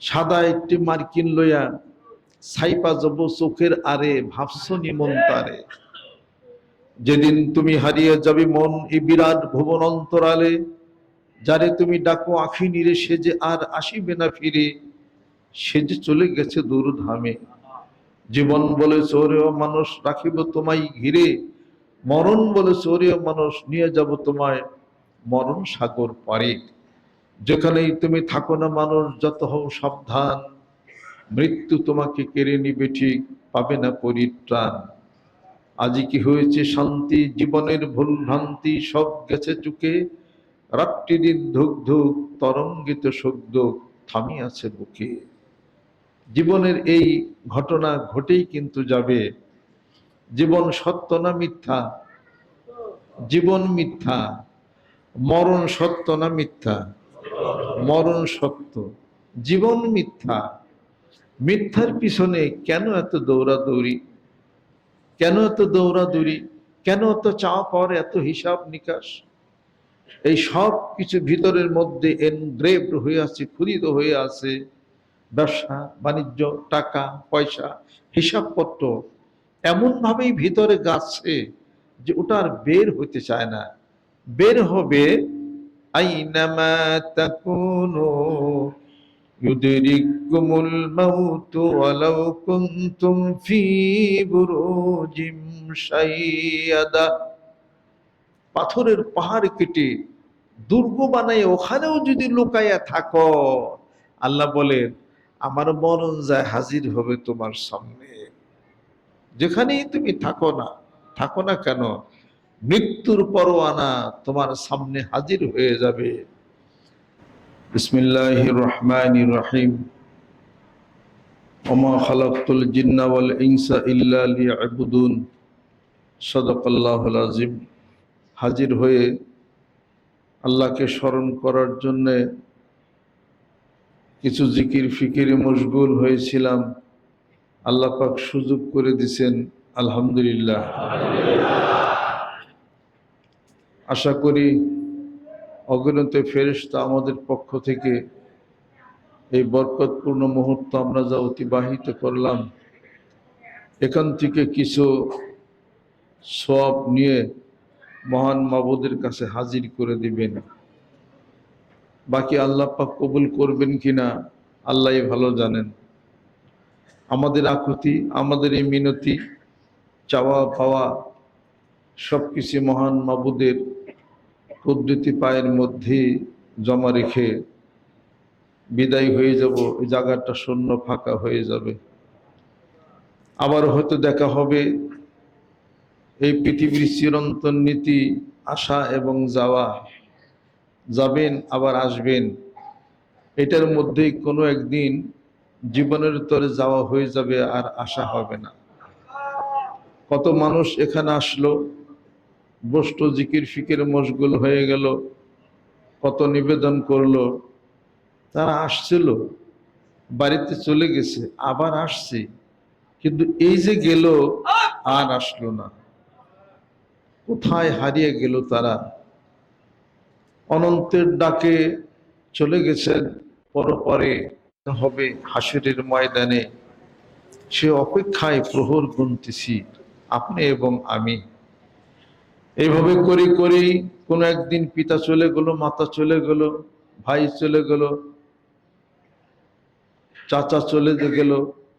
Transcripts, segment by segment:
সাদা একটি মার্কিন লইয়া সাইপা জব চোখের আরে ভাবছ নিমন্তারে যেদিন তুমি হারিয়ে যাবে মন এই বিরাট ভুবন অন্তরালে, যারে তুমি ডাকো আখি নিরে সে যে আর আসিবে না ফিরে, সে যে চলে গেছে দূর ধামে। জীবন বলে চোরেও মানুষ রাখিব তোমায় ঘিরে, মরণ বলে চোরেও মানুষ নিয়ে যাব তোমায় মরণ সাগর পারে। যেখানেই তুমি থাকো না মানুষ, যত হও সাবধান। মৃত্যু তোমাকে কেড়ে নিবে ঠিক, পাবে না পরিত্রাণ। আজি কি হয়েছে শান্তি, জীবনের ভুল ভ্রান্তি সব গেছে চুকে? রাত্রি দিন ধুক ধুক, তরঙ্গিত শব্দ থামি আছে বুকে। জীবনের এই ঘটনা ঘটেই কিন্তু যাবে। জীবন সত্য না মিথ্যা? জীবন মিথ্যা। মরণ সত্য না মিথ্যা? মরণ সত্য জীবন মিথ্যা। মিথ্যার পিছনে কেন এত দৌড়াদৌড়ি? কেন এত দৌড়াদৌড়ি? কেন এত চাওয়া পাওয়ার এত হিসাব নিকাশ? এই সব কিছু ভিতরের মধ্যে এনগ্রেভ হয়ে আছে ক্ষুদিত হয়ে আছে। ব্যবসা, বাণিজ্য, টাকা, পয়সা, হিসাবপত্র এমনভাবেই ভিতরে গাছে যে ওটা আর বের হইতে চায় না। বের হবে আইনামা তাকুনু ইউদরিকুমুল মাউত ওয়ালাউ কুনতুম ফি বুরুজিম শাইয়াদা। পাথরের পাহাড় কেটে দুর্গ বানাই ওখানেও যদি লুকাইয়া থাকো, আল্লাহ বলেন, আমার মরণ যায় হাজির হবে তোমার সামনে। যেখানেই তুমি থাকো না থাকো না কেন? মৃত্যুর পরোয়ানা তোমার সামনে হাজির হয়ে যাবে। বিসমিল্লাহ রহমান রহিম। ওমা খালাকুল জিন্না ওয়াল ইনসা আজিম হাজির হয়ে আল্লাহকে স্মরণ করার জন্যে কিছু জিকির ফিকিরে মশগুল হয়েছিলাম। আল্লাহ পাক সুযোগ করে দিছেন। আলহামদুলিল্লাহ। আশা করি অগণিত ফেরেশতা আমাদের পক্ষ থেকে এই বরকতপূর্ণ মুহূর্ত আমরা যা অতিবাহিত করলাম, এখান থেকে কিছু সব নিয়ে মহান মাবুদের কাছে হাজির করে দিবেন। বাকি আল্লাহ পাক কবুল করবেন কিনা আল্লাহই ভালো জানেন। আমাদের আকুতি, আমাদের এই মিনতি চাওয়া পাওয়া সব কিছু মহান মাবুদের পদ্ধতি পায়ের মধ্যে জমা রেখে বিদায় হয়ে যাব ওই জায়গাটা শূন্য ফাঁকা হয়ে যাবে। আবার হয়তো দেখা হবে, এই পৃথিবীর চিরন্তন নীতি আসা এবং যাওয়া। যাবেন, আবার আসবেন। এটার মধ্যেই কোনো একদিন জীবনের তরে যাওয়া হয়ে যাবে আর আসা হবে না। কত মানুষ এখানে আসলো বষ্ট জিকির ফিকির মশগুল হয়ে গেল, কত নিবেদন করল, তারা আসছিল, বাড়িতে চলে গেছে, আবার আসছে, কিন্তু এই যে গেল, আর আসলো না। কোথায় হারিয়ে গেল তারা? অনন্তের ডাকে চলে গেছেন পরপরে হবে হাসিরের ময়দানে। সে অপেক্ষায় প্রহর গুনতেছি, আপনি এবং আমি। এইভাবে করি করি কোনো একদিন পিতা চলে গেল, মাতা চলে গেল, ভাই চলে গেল, চাচা চলে গেল,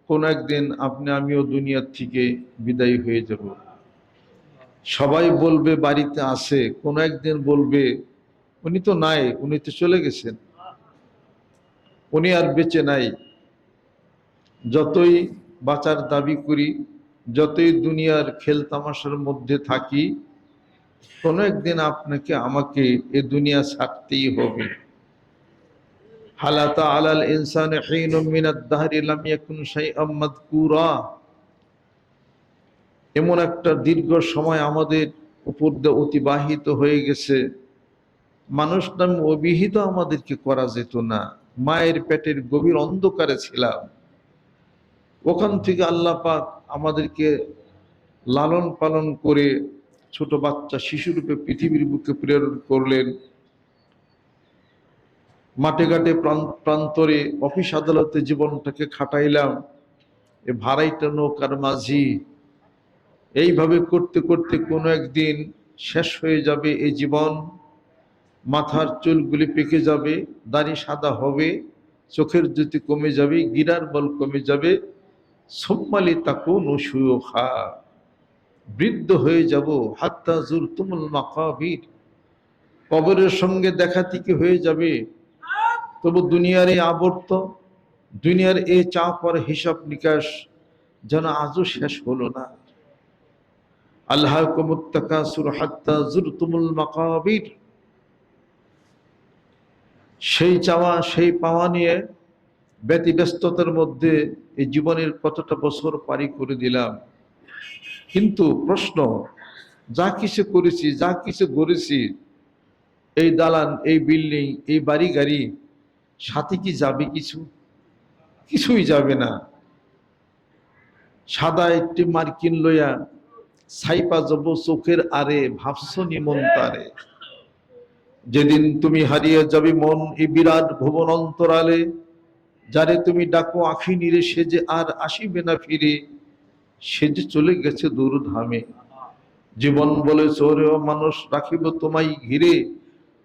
কোন একদিন আপনি, আমিও দুনিয়ার থেকে বিদায়ী হয়ে যাব। সবাই বলবে বাড়িতে আসে কোন একদিন বলবে, উনি তো নাই, উনি তো চলে গেছেন। উনি আর বেঁচে নাই। যতই বাঁচার দাবি করি, যতই দুনিয়ার খেল তামাশার মধ্যে থাকি কোনো একদিন আপনাকে আমাকে এ দুনিয়া ছাড়তেই হবে। হালাতা আলাল ইনসান এমন একটা দীর্ঘ সময় আমাদের উপর দিয়ে অতিবাহিত হয়ে গেছে। মানুষ নামে অভিহিত আমাদেরকে করা যেত না। মায়ের পেটের গভীর অন্ধকারে ছিলাম। ওখান থেকে আল্লাহ পাক আমাদেরকে লালন পালন করে ছোট বাচ্চা শিশুরূপে পৃথিবীর বুকে প্রেরণ করলেন। মাঠে ঘাটে প্রান- প্রান্তরে অফিস আদালতে জীবনটাকে খাটাইলাম। এ ভাড়াইটা নৌকার মাঝি। এইভাবে করতে করতে কোনো একদিন শেষ হয়ে যাবে এই জীবন। মাথার চুলগুলি পেকে যাবে, দাড়ি সাদা হবে, চোখের জ্যোতি কমে যাবে, গিরার বল কমে যাবে। সোম্মালি তাকু নসুয় খা বৃদ্ধ হয়ে যাব, হাত্তা জুর তুমুল মাকাবির। কবরের সঙ্গে দেখা থেকে হয়ে যাবে। তবু দুনিয়ার এই আবর্ত, দুনিয়ার এই চাপ আর হিসাব নিকাশ যেন আজও শেষ হলো না। আল্লাহ কুমুত্তাকাসুর হাত্তা জুরতুমুল মাকাবির। সেই চাওয়া, সেই পাওয়া নিয়ে ব্যতিব্যস্ততার মধ্যে এই জীবনের কতটা বছর পারি করে দিলাম। কিন্তু প্রশ্ন, যা কিছু করেছি, যা কিছু গড়েছি, এই দালান, এই বিল্ডিং, এই বাড়ি গাড়ি, সাথে কি যাবে কিছু? কিছুই যাবে না। সাদা একটি মার্কিন লইয়া সাইপা যাব চোখের আরে ভাবছ নিমন্তারে যেদিন তুমি হারিয়ে যাবে মন এই বিরাট ভুবন অন্তরালে, যারে তুমি ডাকো আখি নিরে সে যে আর আসিবে না ফিরে। সে যে চলে গেছে দূরধামে জীবন বলে চোরেও মানুষ রাখিব তোমায় ঘিরে।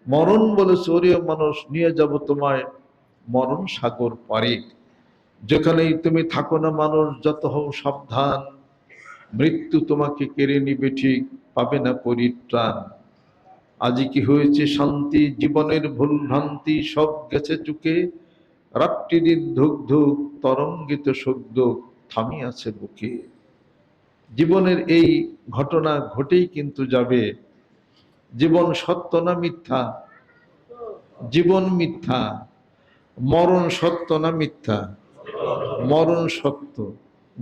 মরণ বলে চোরেও মানুষ নিয়ে যাব তোমায় মরণ সাগর পারে। যেখানেই তুমি থাকো না মানুষ, যত হও সাবধান। মৃত্যু তোমাকে কেড়ে নিবে ঠিক, পাবে না পরিত্রাণ। আজি কি হয়েছে শান্তি, জীবনের ভুল ভ্রান্তি সব গেছে চুকে। রাত্রি দিন ধুক ধুক, তরঙ্গিত শব্দ থামি আছে বুকে। জীবনের এই ঘটনা ঘটেই কিন্তু যাবে। জীবন সত্য না মিথ্যা? জীবন মিথ্যা। মরণ সত্য না মিথ্যা? মরণ সত্য।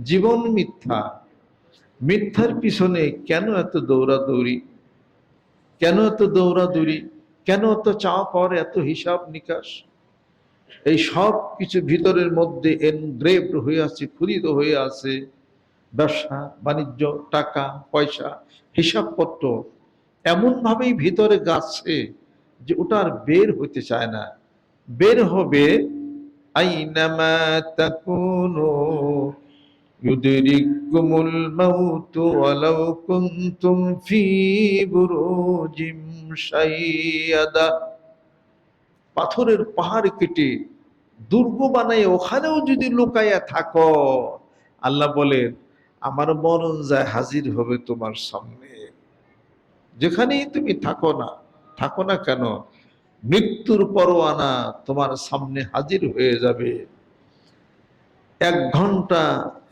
জীবন মিথ্যা। মিথ্যার পিছনে কেন এত দৌড়াদৌড়ি? কেন এত দৌড়াদৌড়ি? কেন এত চাওয়া পাওয়ার এত হিসাব নিকাশ? এই সব কিছু ভিতরের মধ্যে এনগ্রেভড হয়ে আছে, খুলিত হয়ে আছে। ব্যবসা, বাণিজ্য, টাকা, পয়সা, হিসাবপত্র এমনভাবেই ভিতরে গাছে যে ওটা আর বের হইতে চায় না। বের হবে, আইনামা পাথরের পাহাড় কেটে দুর্গ বানাই ওখানেও যদি লুকাইয়া থাকো, আল্লাহ বলেন আমার মরণ যায় হাজির হবে তোমার সামনে। যেখানেই তুমি থাকো না থাকো না কেন? মৃত্যুর পরোয়ানা তোমার সামনে হাজির হয়ে যাবে। এক ঘণ্টা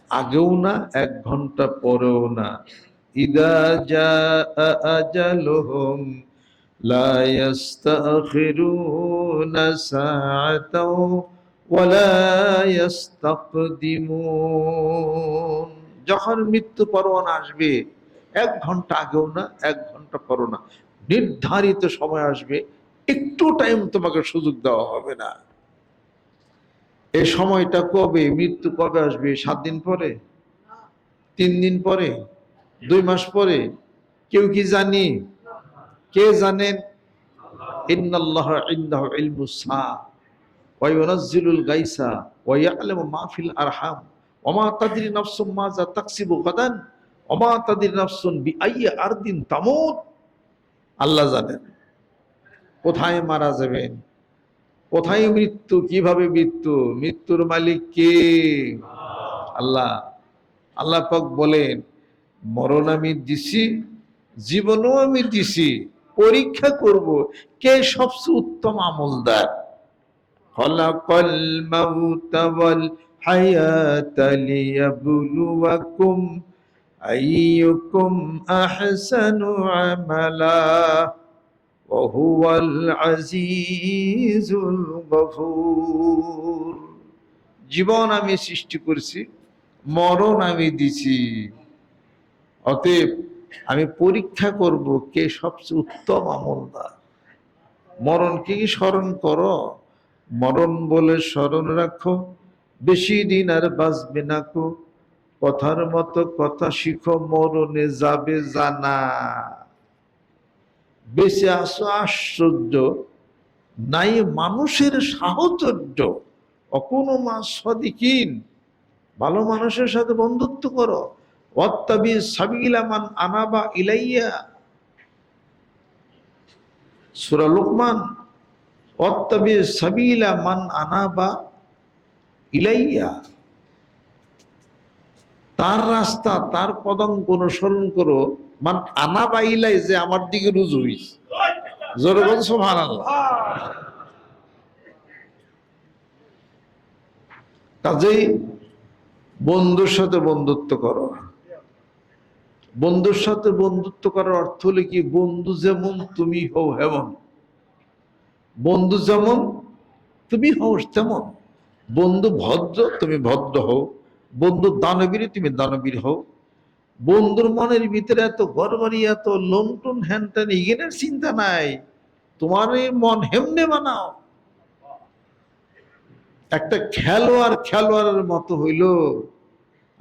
আগেও না, এক ঘণ্টা পরেও না। ইদা যা আজালহুম যখন মৃত্যু পরোয়ানা আসবে, এক ঘণ্টা আগেও না, এক ঘণ্টা পরও না, নির্ধারিত সময় আসবে, একটু টাইম তোমাকে সুযোগ দেওয়া হবে না। এই সময়টা কবে? মৃত্যু কবে আসবে? সাত দিন পরে? তিন দিন পরে? দুই মাস পরে? কেউ কি জানি? কে জানেন ইন্নাল্লাহ ইনদাহু ইলমুস সা ওয়া ইউনাজ্জিলুল গাইসা, ওয়া ইয়ালামু মা ফিল আরহাম। ওয়া মা তাদরি নাফসুম মাযা তাকসিবু গাদান ওয়া মা তাদরি নাফসুন বিআইয়ি আরদিন তামুত। আল্লাহ জানেন, কোথায় মারা যাবেন? কোথায় মৃত্যু? কীভাবে মৃত্যু? মৃত্যুর মালিক কে? আল্লাহ। আল্লাহ পাক বলেন, মরণ আমি দিছি, জীবনও আমি দিছি, পরীক্ষা করব কে সবচেয়ে উত্তম আমলদার। খলাকাল মাউতা ওয়াল হায়াতা লিয়াবলুয়াকুম আইয়ুকুম আহসানু আমালা وهو العزيز الغفور জীবন আমি সৃষ্টি করেছি মরণ আমি দিছি অতএব আমি পরীক্ষা করব কে সবচেয়ে উত্তম আমলদার মরণকে কি স্মরণ করো মরণ বলে স্মরণ রাখো বেশি দিন আর বাঁচবে না কো। কথার মতো কথা শিখো, মরণে যাবে জানা। বেঁচে আসো আশ্চর্য। নাই মানুষের সাহচর্য। অকোনো মা সদিকিন। ভালো মানুষের সাথে বন্ধুত্ব করো। অত্তাবি সাবিলা মান আনাবা ইলাইয়া। সুরা লুকমান অত্তাবি সাবিলা মান আনাবা ইলাইয়া। তার রাস্তা, তার পদঙ্ক অনুসরণ করো। মান আনাবা ইলাই যে আমার দিকে রুজু হইছে। জোরে বল কাজেই বন্ধুর সাথে বন্ধুত্ব করো। বন্ধুর সাথে বন্ধুত্ব করার অর্থ হলো কি? বন্ধু যেমন তুমি হও হেমন। বন্ধু যেমন তুমি হও তেমন। বন্ধু ভদ্র, তুমি ভদ্র হও। বন্ধু দানবীর তুমি দানবীর হও। বন্ধুর মনের ভিতরে এত গড়বাড়ি, এত লন্টন হ্যান ত্যান ইগেনের চিন্তা নাই। তোমার এই মন হেমনে বানাও। একটা খেলোয়াড় খেলোয়াড়ের মতো হইল।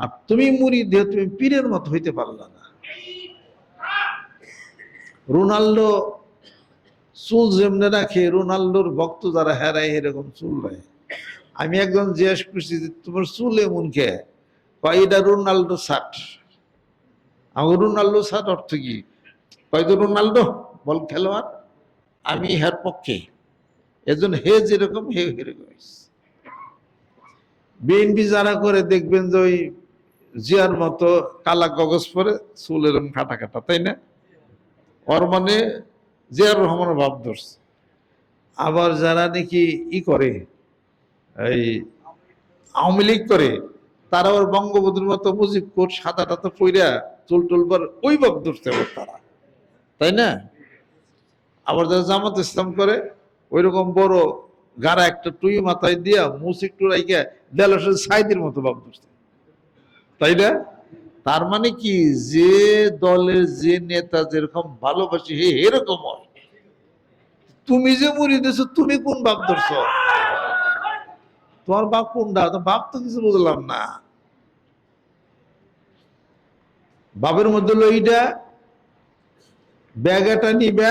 আর তুমি মুড়ি দিয়ে তুমি পীরের মতো হইতে পারলা না। রোনাল্ডো চুল যেমনে রাখে, রোনাল্ডোর ভক্ত যারা হেরায় এরকম চুল রাখে। আমি একজন জিজ্ঞেস করছি তোমার চুল এমন কে? কয়, এটা রোনাল্ডো শার্ট। আমার রোনাল্ডো শার্ট অর্থ কি? কয়, তো রোনাল্ডো, বল খেলোয়াড়, আমি ইহার পক্ষে। এজন হে যেরকম, হে এরকম বিএনপি যারা করে দেখবেন যে ওই জিয়ার মতো কালা কাগজ পরে চুল এরকম কাটা কাটা, তাই না? ওর মানে জিয়ার রহমানের ভাব ধরছে। আবার যারা নাকি ই করে এই আওয়ামী লীগ করে, তারা আবার বঙ্গবন্ধুর মতো মুজিব কোট, সাদা টাতা পইরা চুল টুল পর ওই ভাব ধরছে আবার তারা। তাই না? আবার যারা জামাত ইসলাম করে ওই রকম বড় গাড়া একটা টুই মাথায় দিয়া মুস একটু রাইকা দেলাসের সাইদের মতো ভাব ধরছে। তাই না? তার মানে কি? যে দলের যে নেতা যেরকম ভালোবাসি হে এরকম হয়। তুমি যে মুড়ি দিছো, তুমি কোন বাপ ধরছো? তোমার বাপ কোনটা? বাপ তো কিছু বুঝলাম না। বাপের মধ্যে হলো ব্যাগ একটা নিবে,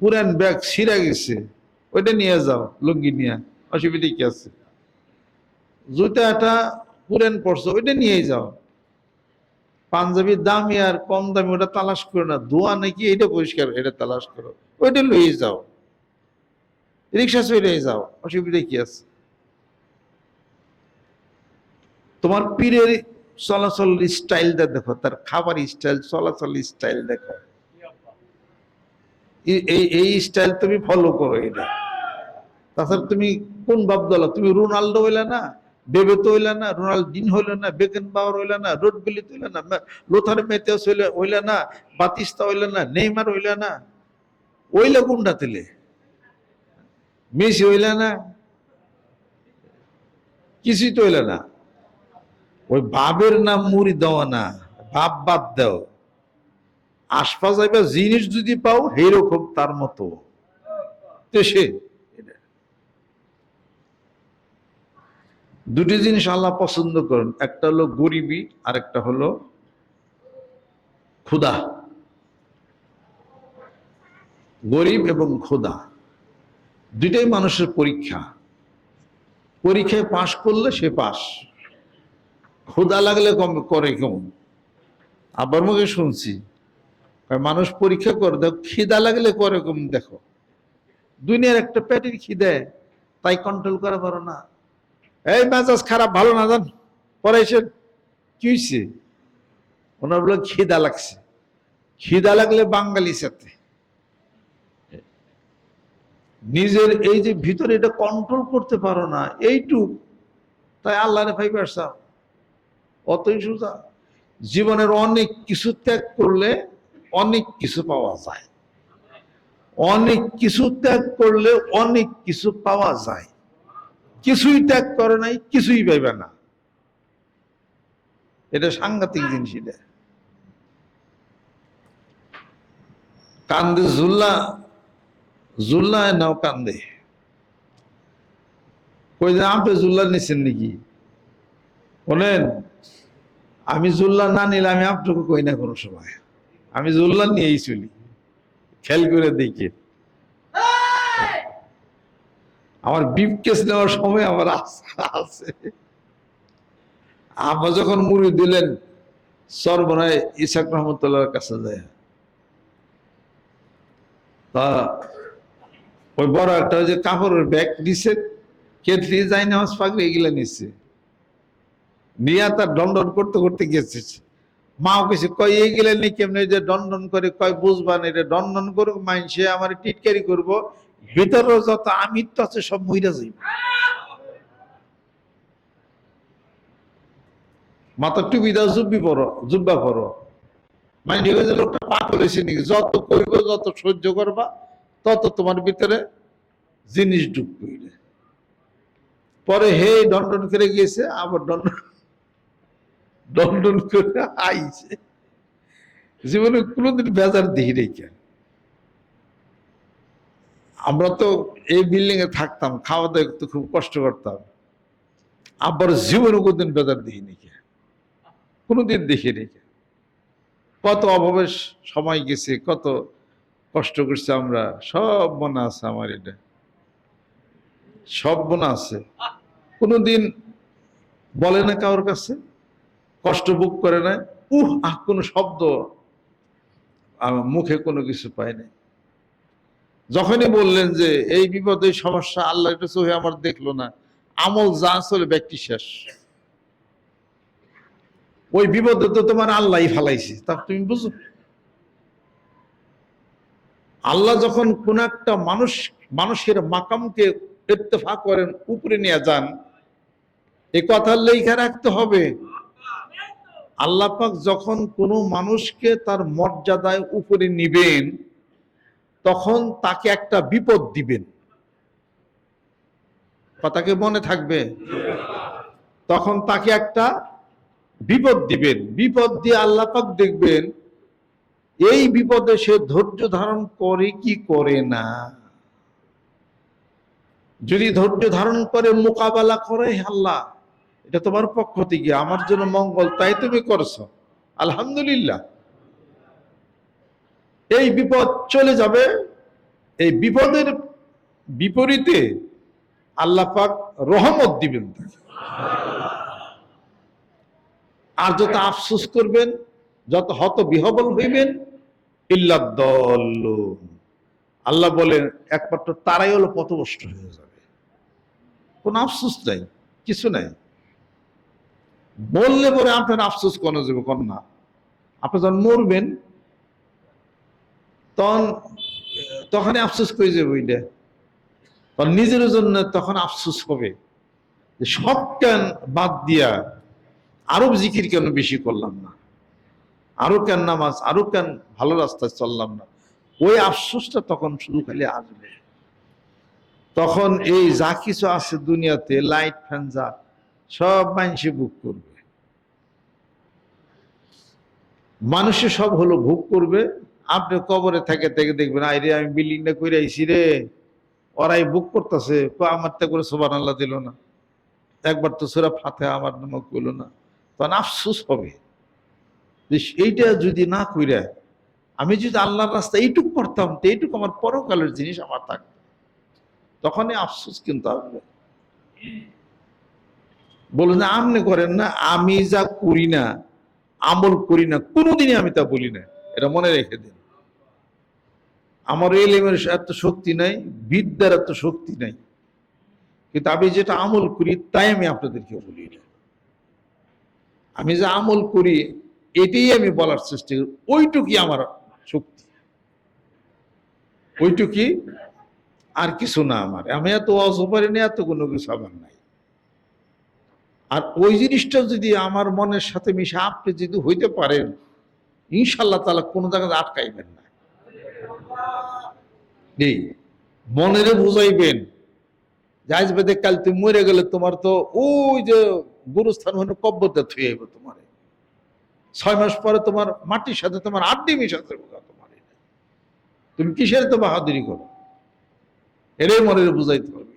পুরান ব্যাগ ছিঁড়া গেছে। ওইটা নিয়ে যাও, লুঙ্গি নিয়ে, অসুবিধা কি আছে? জুতাটা পুরান পড়ছো ওইটা নিয়ে যাও। পাঞ্জাবির দামি আর কম দামি, ওটা তালাশ করো না। ধোয়া নাকি এটা পরিষ্কার, এটা তালাশ করো। ওইটা লইয়ে যাও। রিক্সা চলে যাও, অসুবিধা কি আছে? তোমার পীরের চলাচল স্টাইলটা দেখো, তার খাবার স্টাইল চলাচল স্টাইল দেখো। এই- এই স্টাইল তুমি ফলো করো এটা। তাছাড়া তুমি কোন বাপ দল তুমি রোনাল্ডো হইলে না বেবে তো হইলে না রোনাল্ডিন হইলে না বেকেন পাওয়ার হইলে না রোড রোডগুলি হইলে না লোথার মেতেস হইলে হইলে না, বাতিস্তা হইলে না, নেইমার হইলে না ওইলে কোনটা তেলে মেসি হইলে না কিছুই তো হইলে না। ওই বাবের নাম মুড়ি দেওয়া না, বাপ বাদ দাও। আশপাশ যাইবা জিনিস যদি পাও, সেইরকম তার মতো। সে, দুটি জিনিস আল্লাহ পছন্দ করেন। একটা হলো গরিবী আর একটা হলো ক্ষুধা। গরিব এবং ক্ষুধা, দুইটাই মানুষের পরীক্ষা। পরীক্ষায় পাশ করলে সে পাস ক্ষুধা লাগলে কম করে কেমন? আবার মুখে শুনছি। মানুষ পরীক্ষা করে, দেখো, খিদা লাগলে করে কেমন দেখো? দুনিয়ার একটা পেটের খিদে, তাই কন্ট্রোল করা পারো না। এই মেজাজ খারাপ, ভালো না জান? পড়াইছেন কি হয়েছে ওনার বলে, খিদা লাগছে। খিদা লাগলে বাঙালি সাথে। নিজের এই যে ভিতরে এটা কন্ট্রোল করতে পারো না, এইটুক। তাই আল্লাহরে ভাই ব্যবসা অতই সোজা জীবনের অনেক কিছু ত্যাগ করলে অনেক কিছু পাওয়া যায়। অনেক কিছু ত্যাগ করলে অনেক কিছু পাওয়া যায়। কিছুই ত্যাগ করে নাই, কিছুই পাইবে না। এটা সাংঘাতিক জিনিস এটা। কান্দে জুল্লা জুল্লা নাও কান্দে। কই যে আপনি জুল্লা নিছেন নাকি? বলেন আমি জুল্লা না নিলে আমি আপনাকে কই না কোনো সময়? আমি জুল্লা নিয়েই চলি। খেয়াল করে দেখি। আমার বিপ কেস নেওয়ার সময় আমার আশা আছে। আব্বা যখন মুড়ি দিলেন সর্বনায় ইসাক রহমতুল্লাহর কাছে যায়। তা ওই বড় একটা যে কাপড়ের ব্যাগ দিছে কেটলি যাই নামাজ পাগড়ি এগুলো নিচ্ছে নিয়ে তার দণ্ডন করতে করতে গেছে মাও কিছু কয়, এই গেলে নি কেমনি যে দণ্ডন করে কয়, বুঝবা না, এটা দণ্ডন করুক মাইনসে আমার টিটকারি করব। ভিতরে যত আমিত্ব আছে, সব মহিলা যাইব। দাও জুব্বি পরো জুব্বা পরো হয়ে যে লোকটা করেছে যত করবে যত সহ্য করবা, তত তোমার ভিতরে জিনিস ঢুকবে পরে হে দণ্ডন করে গিয়েছে, আবার দণ্ডন দণ্ডন করে আইছে। জীবনে কোনোদিন বেজার দিই রেখে আমরা তো এই বিল্ডিং এ থাকতাম, খাওয়া দাওয়া একটু খুব কষ্ট করতাম। আবার জীবনে কোনদিন বেজার দিই নাকি কোনোদিন দেখি রেখে কত অভাবের সময় গেছে, কত কষ্ট করছে আমরা, সব মনে আছে আমার এটা। সব মনে আছে। কোনোদিন বলে না কারোর কাছে? কষ্ট বুক করে না উহ, আহ, কোনো শব্দ মুখে কোনো কিছু পায় নাই যখনই বললেন যে, এই বিপদ, এই সমস্যা, আল্লাহ এটা চোখে আমার দেখল না। আমল যা চলে ব্যক্তি শেষ। ওই বিপদে তো তোমার আল্লাহ ফালাইছে, তা তুমি বুঝো। আল্লাহ যখন কোন একটা মানুষ, মানুষের মাকামকে ইত্তেফা করেন, উপরে নিয়ে যান, এ কথা লেখা রাখতে হবে। আল্লাহ পাক যখন কোনো মানুষকে তার মর্যাদায় উপরে নিবেন, তখন তাকে একটা বিপদ দিবেন। কথাকে মনে থাকবে? তখন তাকে একটা বিপদ দিবেন। বিপদ দিয়ে আল্লাহ পাক দেখবেন, এই বিপদে সে ধৈর্য ধারণ করে কি করে না। যদি ধৈর্য ধারণ করে মোকাবেলা করে আল্লাহ এটা তোমার পক্ষ থেকে, আমার জন্য মঙ্গল, তাই তুমি করছ। আলহামদুলিল্লাহ। এই বিপদ চলে যাবে, এই বিপদের বিপরীতে আল্লাহ পাক রহমত দিবেন। আর যত আফসোস করবেন, যত হত বিহবল হইবেন ইল্লাদ্দল আল্লাহ বলেন, একমাত্র তারাই হলো পথভ্রষ্ট হয়ে যাবে। কোনো আফসোস নাই, কিছু নাই। বললে পরে আপনার আফসোস কোনো যাবে কোন না। আপনি যখন মরবেন, তখন, তখনই আফসোস করে যাবে ওইটা। তখন নিজের জন্য তখন আফসোস হবে। সব কেন বাদ দিয়া আরও জিকির কেন বেশি করলাম না? আরও কেন নামাজ, আরও কেন ভালো রাস্তায় চললাম না। ওই আফসোসটা তখন শুধু খালি আসবে। তখন এই যা কিছু আছে দুনিয়াতে লাইট ফ্যান যা সব মানুষে বুক করবে। মানুষে সব হলো ভোগ করবে। আপনি কবরে থাকে থেকে দেখবেন, আইরে, আমি বিল্ডিংটা করে আইছি রে। ওরাই বুক করতেছে আমার তা করে সোবান আল্লাহ দিল না। একবার তো সুরা ফাতে আমার নাম করল না। তখন আফসোস হবে। এইটা যদি না কইরা, আমি যদি আল্লাহর রাস্তা এইটুক করতাম, তো এইটুকু আমার পরকালের জিনিস আমার থাকতো। তখনই আফসোস কিন্তু আসবে বলুন যে আমনে করেন না, আমি যা করি না, আমল করি না, কোনোদিনই আমি তা বলি না। এটা মনে রেখে দিন। আমার এলেমের এত শক্তি নাই, বিদ্যার এত শক্তি নাই। কিন্তু আমি যেটা আমল করি, তাই আমি আপনাদেরকে বলি না। আমি যে আমল করি, এটাই আমি বলার চেষ্টা করি, ওইটুকুই আমার শক্তি। ওইটুকুই আর কিছু না আমার। আমি এত অজ পারিনি এত কোনো কিছু আমার নাই। আর ওই জিনিসটা যদি আমার মনের সাথে মিশে, আপনি যদি হইতে পারেন ইনশাল্লাহ তালা কোনো জায়গায় আটকাইবেন না। এই মনেরে বুঝাইবেন যাইজ বেদে কাল তুমি মরে গেলে তোমার তো ওই যে গুরুস্থান হলে কব্বতে থুয়ে যাবে তোমার। ছয় মাস পরে তোমার মাটির সাথে তোমার আড্ডি মিশাতে তোমার। তুমি কিসের তো বাহাদুরি করো? এটাই মনের বুঝাইতে হবে।